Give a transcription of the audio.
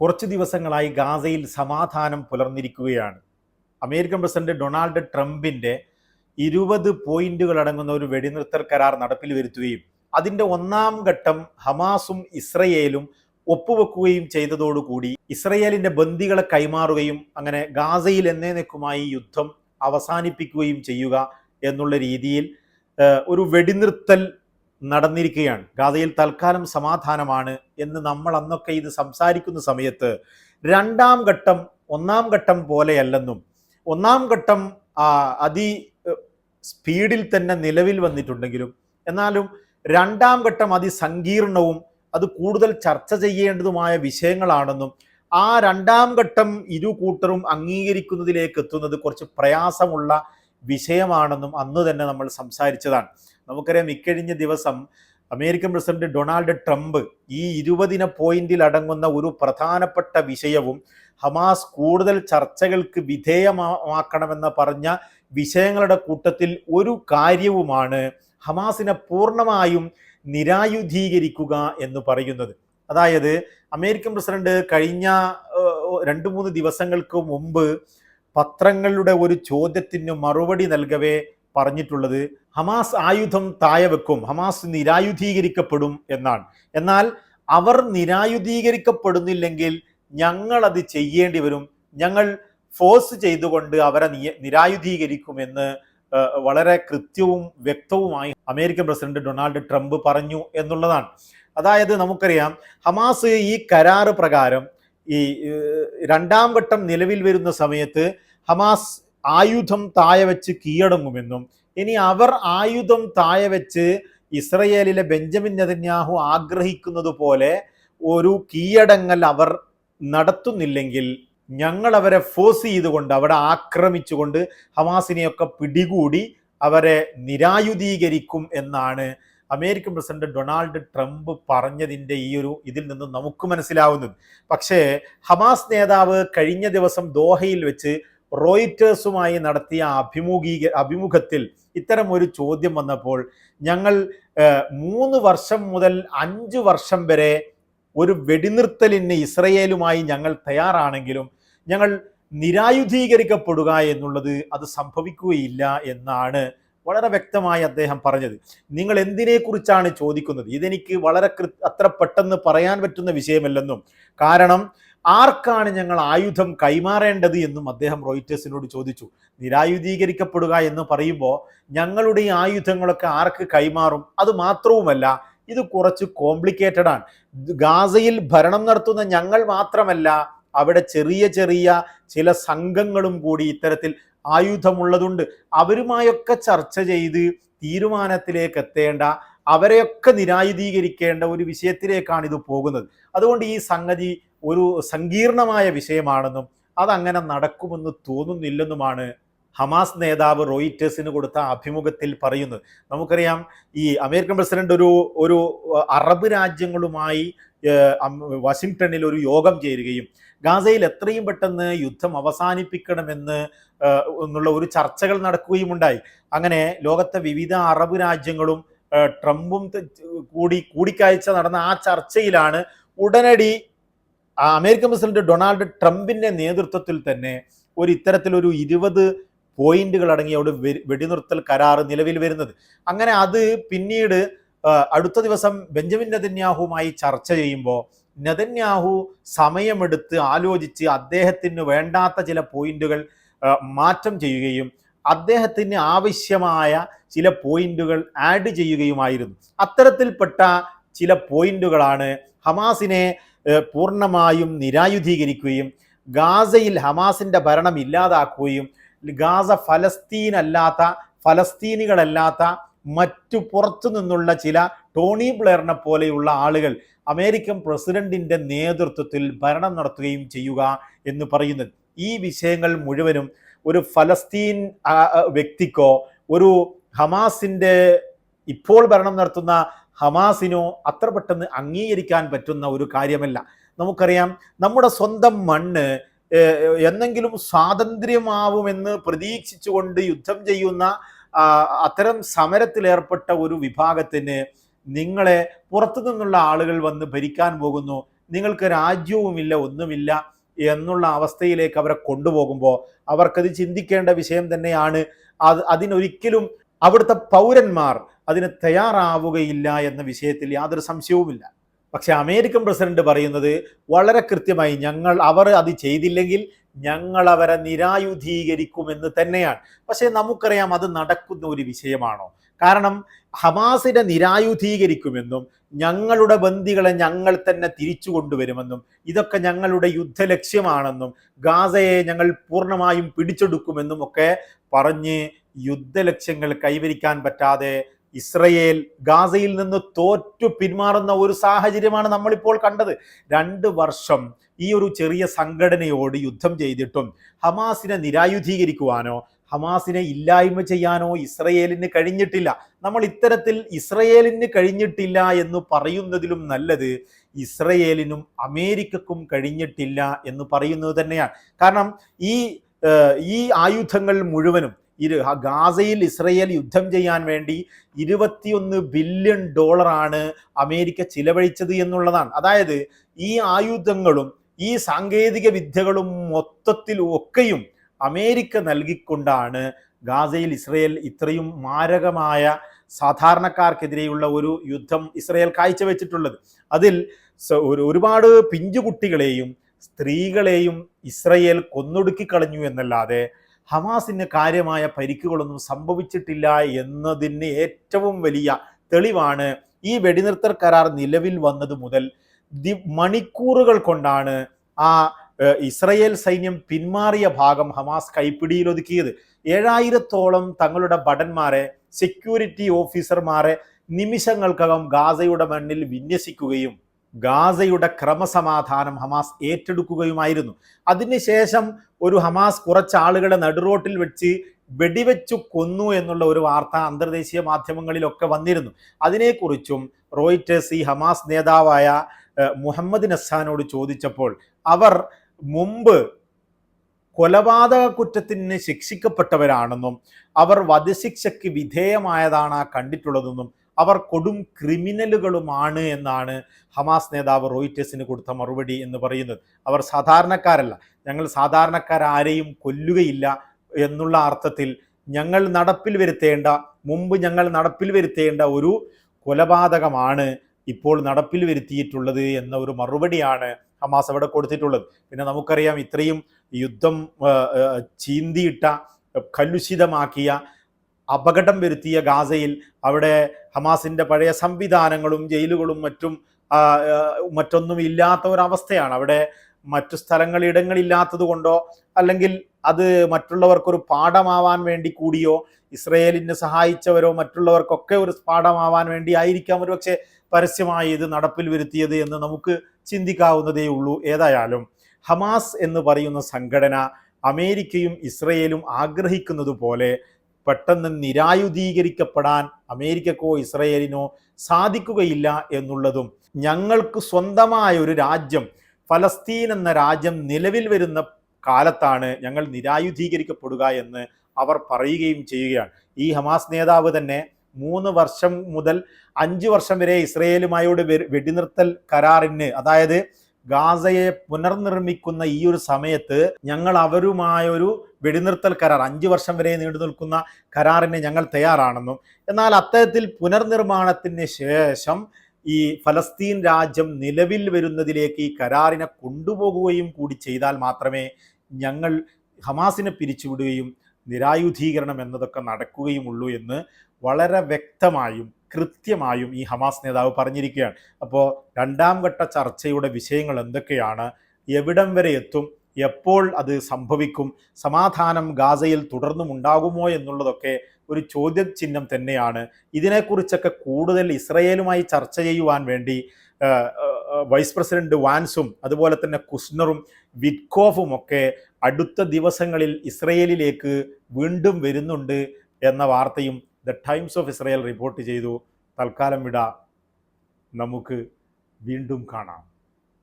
കുറച്ച് ദിവസങ്ങളായി ഗാസയിൽ സമാധാനം പുലർന്നിരിക്കുകയാണ്. അമേരിക്കൻ പ്രസിഡന്റ് ഡൊണാൾഡ് ട്രംപിന്റെ ഇരുപത് പോയിന്റുകൾ അടങ്ങുന്ന ഒരു വെടിനിർത്തൽ കരാർ നടപ്പിൽ വരുത്തുകയും അതിന്റെ ഒന്നാം ഘട്ടം ഹമാസും ഇസ്രയേലും ഒപ്പുവെക്കുകയും ചെയ്തതോടുകൂടി ഇസ്രയേലിന്റെ ബന്ദികളെ കൈമാറുകയും അങ്ങനെ ഗാസയിൽ എന്നേക്കുമായി യുദ്ധം അവസാനിപ്പിക്കുകയും ചെയ്യുക എന്നുള്ള രീതിയിൽ ഒരു വെടിനിർത്തൽ നടന്നിരിക്കുകയാണ്. ഗാസയിൽ തൽക്കാലം സമാധാനമാണ് എന്ന് നമ്മൾ അന്നൊക്കെ ഇത് സംസാരിക്കുന്ന സമയത്ത് രണ്ടാം ഘട്ടം ഒന്നാം ഘട്ടം പോലെയല്ലെന്നും ഒന്നാം ഘട്ടം അതി സ്പീഡിൽ തന്നെ നിലവിൽ വന്നിട്ടുണ്ടെങ്കിലും എന്നാലും രണ്ടാം ഘട്ടം അതിസങ്കീർണവും അത് കൂടുതൽ ചർച്ച ചെയ്യേണ്ടതുമായ വിഷയങ്ങളാണെന്നും ആ രണ്ടാം ഘട്ടം ഇരു കൂട്ടരും അംഗീകരിക്കുന്നതിലേക്ക് എത്തുന്നത് കുറച്ച് പ്രയാസമുള്ള വിഷയമാണെന്നും അന്ന് തന്നെ നമ്മൾ സംസാരിച്ചതാണ്. നമുക്കറിയാം ഇക്കഴിഞ്ഞ ദിവസം അമേരിക്കൻ പ്രസിഡന്റ് ഡൊണാൾഡ് ട്രംപ് ഈ ഇരുപതിന പോയിന്റിൽ അടങ്ങുന്ന ഒരു പ്രധാനപ്പെട്ട വിഷയവും ഹമാസ് കൂടുതൽ ചർച്ചകൾക്ക് വിധേയമാക്കണമെന്ന് പറഞ്ഞ വിഷയങ്ങളുടെ കൂട്ടത്തിൽ ഒരു കാര്യവുമാണ് ഹമാസിനെ പൂർണമായും നിരായുധീകരിക്കുക എന്ന് പറയുന്നത്. അതായത് അമേരിക്കൻ പ്രസിഡന്റ് കഴിഞ്ഞ രണ്ട് മൂന്ന് ദിവസങ്ങൾക്ക് മുമ്പ് പത്രങ്ങളുടെ ഒരു ചോദ്യത്തിന് മറുപടി നൽകവേ പറഞ്ഞിട്ടുള്ളത് ഹമാസ് ആയുധം തായവെക്കും ഹമാസ് നിരായുധീകരിക്കപ്പെടും എന്നാണ്. എന്നാൽ അവർ നിരായുധീകരിക്കപ്പെടുന്നില്ലെങ്കിൽ ഞങ്ങൾ അത് ചെയ്യേണ്ടി വരും. ഞങ്ങൾ ഫോഴ്സ് ചെയ്തുകൊണ്ട് അവരെ നിരായുധീകരിക്കും നിരായുധീകരിക്കുമെന്ന് വളരെ കൃത്യവും വ്യക്തവുമായി അമേരിക്കൻ പ്രസിഡന്റ് ഡൊണാൾഡ് ട്രംപ് പറഞ്ഞു എന്നുള്ളതാണ്. അതായത് നമുക്കറിയാം ഹമാസ് ഈ കരാറ് പ്രകാരം ഈ രണ്ടാം ഘട്ടം നിലവിൽ വരുന്ന സമയത്ത് ഹമാസ് ആയുധം താഴെ വെച്ച് കീഴടങ്ങുമെന്നും ഇനി അവർ ആയുധം താഴെ വെച്ച് ഇസ്രയേലിലെ ബെഞ്ചമിൻ നെതന്യാഹു ആഗ്രഹിക്കുന്നത് പോലെ ഒരു കീഴടങ്ങൽ അവർ നടത്തുന്നില്ലെങ്കിൽ ഞങ്ങൾ അവരെ ഫോഴ്സ് ചെയ്തുകൊണ്ട് അവിടെ ആക്രമിച്ചുകൊണ്ട് ഹമാസിനെയൊക്കെ പിടികൂടി അവരെ നിരായുധീകരിക്കും എന്നാണ് അമേരിക്കൻ പ്രസിഡന്റ് ഡൊണാൾഡ് ട്രംപ് പറഞ്ഞതിന്റെ ഈ ഒരു ഇതിൽ നിന്ന് നമുക്ക് മനസ്സിലാവുന്നത്. പക്ഷേ ഹമാസ് നേതാവ് കഴിഞ്ഞ ദിവസം ദോഹയിൽ വെച്ച് റോയിറ്റേഴ്സുമായി നടത്തിയ അഭിമുഖീക അഭിമുഖത്തിൽ ഇത്തരം ഒരു ചോദ്യം വന്നപ്പോൾ ഞങ്ങൾ മൂന്ന് വർഷം മുതൽ അഞ്ച് വർഷം വരെ ഒരു വെടിനിർത്തലിന് ഇസ്രയേലുമായി ഞങ്ങൾ തയ്യാറാണെങ്കിലും ഞങ്ങൾ നിരായുധീകരിക്കപ്പെടുക എന്നുള്ളത് അത് സംഭവിക്കുകയില്ല എന്നാണ് വളരെ വ്യക്തമായി അദ്ദേഹം പറഞ്ഞത്. നിങ്ങൾ എന്തിനെക്കുറിച്ചാണ് ചോദിക്കുന്നത്? ഇതെനിക്ക് വളരെ അത്ര പെട്ടെന്ന് പറയാൻ പറ്റുന്ന വിഷയമല്ലെന്നും. കാരണം ആർക്കാണ് ഞങ്ങൾ ആയുധം കൈമാറേണ്ടത് എന്നും അദ്ദേഹം റോയിറ്റേഴ്സിനോട് ചോദിച്ചു. നിരായുധീകരിക്കപ്പെടുക എന്ന് പറയുമ്പോൾ ഞങ്ങളുടെ ഈ ആയുധങ്ങളൊക്കെ ആർക്ക് കൈമാറും? അത് മാത്രവുമല്ല ഇത് കുറച്ച് കോംപ്ലിക്കേറ്റഡ് ആണ്. ഗാസയിൽ ഭരണം നടത്തുന്ന ഞങ്ങൾ മാത്രമല്ല അവിടെ ചെറിയ ചെറിയ ചില സംഘങ്ങളും കൂടി ഇത്തരത്തിൽ ആയുധമുള്ളതുണ്ട്. അവരുമായൊക്കെ ചർച്ച ചെയ്ത് തീരുമാനത്തിലേക്ക് എത്തേണ്ട അവരെയൊക്കെ നിരായുധീകരിക്കേണ്ട ഒരു വിഷയത്തിലേക്കാണ് ഇത് പോകുന്നത്. അതുകൊണ്ട് ഈ സംഗതി ഒരു സങ്കീർണമായ വിഷയമാണെന്നും അതങ്ങനെ നടക്കുമെന്ന് തോന്നുന്നില്ലെന്നുമാണ് ഹമാസ് നേതാവ് റോയിറ്റേഴ്സിന് കൊടുത്ത അഭിമുഖത്തിൽ പറയുന്നത്. നമുക്കറിയാം ഈ അമേരിക്കൻ പ്രസിഡന്റ് ഒരു ഒരു അറബ് രാജ്യങ്ങളുമായി വാഷിങ്ടണിൽ ഒരു യോഗം ചേരുകയും ഗാസയിൽ എത്രയും പെട്ടെന്ന് യുദ്ധം അവസാനിപ്പിക്കണമെന്ന് എന്നുള്ള ഒരു ചർച്ചകൾ നടക്കുകയും ഉണ്ടായി. അങ്ങനെ ലോകത്തെ വിവിധ അറബ് രാജ്യങ്ങളും ട്രംപും കൂടി കൂടിക്കാഴ്ച നടന്ന ആ ചർച്ചയിലാണ് ഉടനടി അമേരിക്കൻ പ്രസിഡന്റ് ഡൊണാൾഡ് ട്രംപിന്റെ നേതൃത്വത്തിൽ തന്നെ ഒരു ഇത്തരത്തിലൊരു ഇരുപത് പോയിന്റുകൾ അടങ്ങിയ ഒരു വെടിനിർത്തൽ കരാർ നിലവിൽ വരുന്നത്. അങ്ങനെ അത് പിന്നീട് അടുത്ത ദിവസം ബെഞ്ചമിൻ നെതന്യാഹുമായി ചർച്ച ചെയ്യുമ്പോൾ നെതന്യാഹു സമയമെടുത്ത് ആലോചിച്ച് അദ്ദേഹത്തിന് വേണ്ടാത്ത ചില പോയിന്റുകൾ മാറ്റം ചെയ്യുകയും അദ്ദേഹത്തിന് ആവശ്യമായ ചില പോയിന്റുകൾ ആഡ് ചെയ്യുകയുമായിരുന്നു. അത്തരത്തിൽപ്പെട്ട ചില പോയിന്റുകളാണ് ഹമാസിനെ പൂർണമായും നിരായുധീകരിക്കുകയും ഗാസയിൽ ഹമാസിന്റെ ഭരണം ഇല്ലാതാക്കുകയും ഗാസ ഫലസ്തീൻ അല്ലാത്ത ഫലസ്തീനികളല്ലാത്ത മറ്റു പുറത്തു നിന്നുള്ള ചില ടോണി ബ്ലെയറിനെ പോലെയുള്ള ആളുകൾ അമേരിക്കൻ പ്രസിഡന്റിന്റെ നേതൃത്വത്തിൽ ഭരണം നടത്തുകയും ചെയ്യുക എന്ന് പറയുന്നത് ഈ വിഷയങ്ങൾ മുഴുവനും ഒരു ഫലസ്തീൻ വ്യക്തിക്കോ ഒരു ഹമാസിന്റെ ഇപ്പോൾ ഭരണം നടത്തുന്ന ഹമാസിനോ അത്ര പെട്ടെന്ന് അംഗീകരിക്കാൻ പറ്റുന്ന ഒരു കാര്യമല്ല. നമുക്കറിയാം നമ്മുടെ സ്വന്തം മണ്ണ് എന്നെങ്കിലും സ്വാതന്ത്ര്യമാവുമെന്ന് പ്രതീക്ഷിച്ചുകൊണ്ട് യുദ്ധം ചെയ്യുന്ന അത്തരം സമരത്തിലേർപ്പെട്ട ഒരു വിഭാഗത്തിന് നിങ്ങളെ പുറത്തു നിന്നുള്ള ആളുകൾ വന്ന് ഭരിക്കാൻ പോകുന്നു. നിങ്ങൾക്ക് രാജ്യവുമില്ല ഒന്നുമില്ല എന്നുള്ള അവസ്ഥയിലേക്ക് അവരെ കൊണ്ടുപോകുമ്പോൾ അവർക്കത് ചിന്തിക്കേണ്ട വിഷയം തന്നെയാണ്. അത് അതിനൊരിക്കലും അവിടുത്തെ പൗരന്മാർ അതിന് തയ്യാറാവുകയില്ല എന്ന വിഷയത്തിൽ യാതൊരു സംശയവുമില്ല. പക്ഷെ അമേരിക്കൻ പ്രസിഡന്റ് പറയുന്നത് വളരെ കൃത്യമായി ഞങ്ങൾ അവർ അത് ചെയ്തില്ലെങ്കിൽ ഞങ്ങൾ അവരെ നിരായുധീകരിക്കുമെന്ന് തന്നെയാണ്. പക്ഷേ നമുക്കറിയാം അത് നടക്കുന്ന ഒരു വിഷയമാണോ? കാരണം ഹമാസിനെ നിരായുധീകരിക്കുമെന്നും ഞങ്ങളുടെ ബന്ദികളെ ഞങ്ങൾ തന്നെ തിരിച്ചു കൊണ്ടുവരുമെന്നും ഇതൊക്കെ ഞങ്ങളുടെ യുദ്ധ ലക്ഷ്യമാണെന്നും ഗാസയെ ഞങ്ങൾ പൂർണമായും പിടിച്ചെടുക്കുമെന്നും ഒക്കെ പറഞ്ഞ് യുദ്ധലക്ഷ്യങ്ങൾ കൈവരിക്കാൻ പറ്റാതെ ഇസ്രയേൽ ഗാസയിൽ നിന്ന് തോറ്റു പിന്മാറുന്ന ഒരു സാഹചര്യമാണ് നമ്മളിപ്പോൾ കണ്ടത്. രണ്ട് വർഷം ഈ ഒരു ചെറിയ സംഘടനയോട് യുദ്ധം ചെയ്തിട്ടും ഹമാസിനെ നിരായുധീകരിക്കുവാനോ ഹമാസിനെ ഇല്ലായ്മ ചെയ്യാനോ ഇസ്രയേലിന് കഴിഞ്ഞിട്ടില്ല. നമ്മൾ ഇത്തരത്തിൽ ഇസ്രയേലിന് കഴിഞ്ഞിട്ടില്ല എന്ന് പറയുന്നതിലും നല്ലത് ഇസ്രയേലിനും അമേരിക്കക്കും കഴിഞ്ഞിട്ടില്ല എന്ന് പറയുന്നത് തന്നെയാണ്. കാരണം ഈ ഈ ആയുധങ്ങൾ മുഴുവനും ഇരു ഗാസയിൽ ഇസ്രയേൽ യുദ്ധം ചെയ്യാൻ വേണ്ടി ഇരുപത്തിയൊന്ന് ബില്യൺ ഡോളറാണ് അമേരിക്ക ചിലവഴിച്ചത് എന്നുള്ളതാണ്. അതായത് ഈ ആയുധങ്ങളും ഈ സാങ്കേതിക വിദ്യകളും മൊത്തത്തിൽ ഒക്കെയും അമേരിക്ക നൽകിക്കൊണ്ടാണ് ഗാസയിൽ ഇസ്രയേൽ ഇത്രയും മാരകമായ സാധാരണക്കാർക്കെതിരെയുള്ള ഒരു യുദ്ധം ഇസ്രയേൽ കാഴ്ചവെച്ചിട്ടുള്ളത്. അതിൽ ഒരു ഒരുപാട് പിഞ്ചുകുട്ടികളെയും സ്ത്രീകളെയും ഇസ്രയേൽ കൊന്നൊടുക്കി കളഞ്ഞു എന്നല്ലാതെ ഹമാസിന് കാര്യമായ പരിക്കുകളൊന്നും സംഭവിച്ചിട്ടില്ല എന്നതിന് ഏറ്റവും വലിയ തെളിവാണ് ഈ വെടിനിർത്തൽ കരാർ നിലവിൽ വന്നത് മുതൽ ദി മണിക്കൂറുകൾ കൊണ്ടാണ് ആ ഇസ്രയേൽ സൈന്യം പിന്മാറിയ ഭാഗം ഹമാസ് കൈപ്പിടിയിലൊതുക്കിയത് ഏഴായിരത്തോളം തങ്ങളുടെ ഭടന്മാരെ സെക്യൂരിറ്റി ഓഫീസർമാരെ നിമിഷങ്ങൾക്കകം ഗാസയുടെ മണ്ണിൽ വിന്യസിക്കുകയും ഗാസയുടെ ക്രമസമാധാനം ഹമാസ് ഏറ്റെടുക്കുകയുമായിരുന്നു. അതിനുശേഷം ഒരു ഹമാസ് കുറച്ച് ആളുകളെ നടുറോട്ടിൽ വെച്ച് വെടിവെച്ചു കൊന്നു എന്നുള്ള ഒരു വാർത്ത അന്തർദേശീയ മാധ്യമങ്ങളിലൊക്കെ വന്നിരുന്നു. അതിനെക്കുറിച്ചും റോയിറ്റേഴ്സ് ഈ ഹമാസ് നേതാവായ മുഹമ്മദ് നസാനോട് ചോദിച്ചപ്പോൾ അവർ മുമ്പ് കൊലപാതക കുറ്റത്തിന് ശിക്ഷിക്കപ്പെട്ടവരാണെന്നും അവർ വധശിക്ഷയ്ക്ക് വിധേയമായതാണ് കണ്ടിട്ടുള്ളതെന്നും അവർ കൊടും ക്രിമിനലുകളുമാണ് എന്നാണ് ഹമാസ് നേതാവ് റോയിറ്റേഴ്സിന് കൊടുത്ത മറുപടി എന്ന് പറയുന്നത്. അവർ സാധാരണക്കാരല്ല. ഞങ്ങൾ സാധാരണക്കാരാരെയും കൊല്ലുകയില്ല എന്നുള്ള അർത്ഥത്തിൽ ഞങ്ങൾ നടപ്പിൽ വരുത്തേണ്ട മുമ്പ് ഞങ്ങൾ നടപ്പിൽ വരുത്തേണ്ട ഒരു കൊലപാതകമാണ് ഇപ്പോൾ നടപ്പിൽ വരുത്തിയിട്ടുള്ളത് എന്ന ഒരു മറുപടിയാണ് ഹമാസ് അവിടെ കൊടുത്തിട്ടുള്ളത്. പിന്നെ നമുക്കറിയാം ഇത്രയും യുദ്ധം ചീന്തിയിട്ട കലുഷിതമാക്കിയ അപകടം വരുത്തിയ ഗാസയിൽ അവിടെ ഹമാസിന്റെ പഴയ സംവിധാനങ്ങളും ജയിലുകളും മറ്റും മറ്റൊന്നും ഇല്ലാത്ത ഒരവസ്ഥയാണ്. അവിടെ മറ്റു സ്ഥലങ്ങൾ ഇടങ്ങളില്ലാത്തത് കൊണ്ടോ അല്ലെങ്കിൽ അത് മറ്റുള്ളവർക്കൊരു പാഠമാവാൻ വേണ്ടി കൂടിയോ ഇസ്രയേലിനെ സഹായിച്ചവരോ മറ്റുള്ളവർക്കൊക്കെ ഒരു പാഠമാവാൻ വേണ്ടി ആയിരിക്കാം ഒരു പക്ഷേ പരസ്യമായി ഇത് നടപ്പിൽ വരുത്തിയത് എന്ന് നമുക്ക് ചിന്തിക്കാവുന്നതേ ഉള്ളൂ. ഏതായാലും ഹമാസ് എന്ന് പറയുന്ന സംഘടന അമേരിക്കയും ഇസ്രയേലും ആഗ്രഹിക്കുന്നത് പോലെ പെട്ടെന്ന് നിരായുധീകരിക്കപ്പെടാൻ അമേരിക്കക്കോ ഇസ്രയേലിനോ സാധിക്കുകയില്ല എന്നുള്ളതും ഞങ്ങൾക്ക് സ്വന്തമായ ഒരു രാജ്യം ഫലസ്തീൻ എന്ന രാജ്യം നിലവിൽ വരുന്ന കാലത്താണ് ഞങ്ങൾ നിരായുധീകരിക്കപ്പെടുക എന്ന് അവർ പറയുകയും ചെയ്യുകയാണ്. ഈ ഹമാസ് നേതാവ് തന്നെ മൂന്ന് വർഷം മുതൽ അഞ്ച് വർഷം വരെ ഇസ്രയേലുമായോട് വെടിനിർത്തൽ കരാറിന് അതായത് ഗാസയെ പുനർനിർമ്മിക്കുന്ന ഈ ഒരു സമയത്ത് ഞങ്ങൾ അവരുമായൊരു വെടിനിർത്തൽ കരാർ അഞ്ച് വർഷം വരെ നീണ്ടു നിൽക്കുന്ന കരാറിന് ഞങ്ങൾ തയ്യാറാണെന്നും എന്നാൽ അത്തരത്തിൽ പുനർനിർമ്മാണത്തിന് ശേഷം ഈ ഫലസ്തീൻ രാജ്യം നിലവിൽ വരുന്നതിലേക്ക് ഈ കരാറിനെ കൊണ്ടുപോകുകയും കൂടി ചെയ്താൽ മാത്രമേ ഞങ്ങൾ ഹമാസിനെ പിരിച്ചുവിടുകയും നിരായുധീകരണം എന്നതൊക്കെ നടക്കുകയും ഉള്ളൂ എന്ന് വളരെ വ്യക്തമായും കൃത്യമായും ഈ ഹമാസ് നേതാവ് പറഞ്ഞിരിക്കുകയാണ്. അപ്പോൾ രണ്ടാം ഘട്ട ചർച്ചയുടെ വിഷയങ്ങൾ എന്തൊക്കെയാണ്? എവിടം വരെ എത്തും? എപ്പോൾ അത് സംഭവിക്കും? സമാധാനം ഗാസയിൽ തുടർന്നും ഉണ്ടാകുമോ എന്നുള്ളതൊക്കെ ഒരു ചോദ്യചിഹ്നം തന്നെയാണ്. ഇതിനെക്കുറിച്ചൊക്കെ കൂടുതൽ ഇസ്രയേലുമായി ചർച്ച ചെയ്യുവാൻ വേണ്ടി വൈസ് പ്രസിഡന്റ് വാൻസും അതുപോലെ തന്നെ കുസ്നറും വിറ്റ്കോഫും ഒക്കെ അടുത്ത ദിവസങ്ങളിൽ ഇസ്രയേലിലേക്ക് വീണ്ടും വരുന്നുണ്ട് എന്ന വാർത്തയും the Times of Israel report ചെയ്തു. തൽക്കാലം വിട. നമുക്ക് വീണ്ടും കാണാം.